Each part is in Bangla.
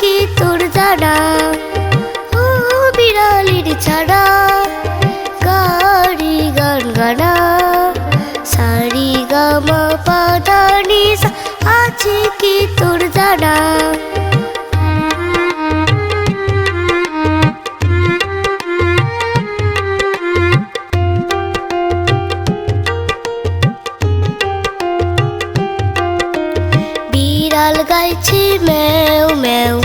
কি তোর জানা? ও বিড়ালির ছাড়া গাড়ি গানগানা সারি গামা পাদানি আছে কি তোর জানা? বিড়াল গাইছে ম্যাও ম্যাও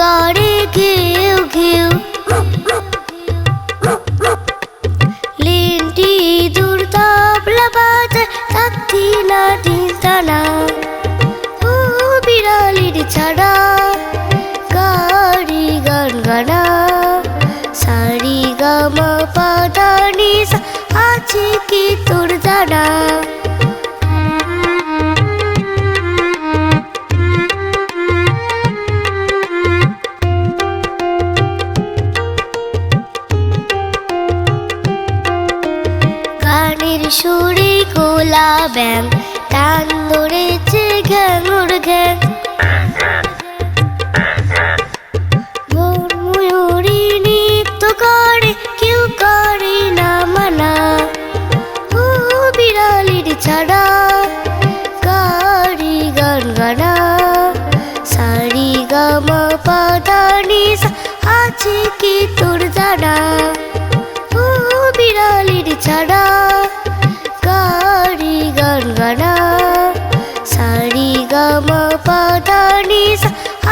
করে ঘেউ ঘেউ। লিন্টি দূর তাবলা বাজায় তাত্তি না টানা। ও বিড়ালির ছাড়া গাড়ি গান গানা। সারি গামা পাদানি সুরে গোলা ব্যাং টান ধরেছে ঘ্যাঙুর ঘ্যাং ময়ূরী নৃত্য কেউ ছাড়া গান গানা সারি গামা আছে কি তোর গামা পাদানি সা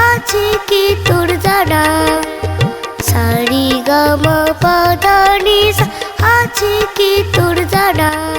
আছে কি তোর জানা? সারি গামা পাদানিস আছে কি তোর জানা?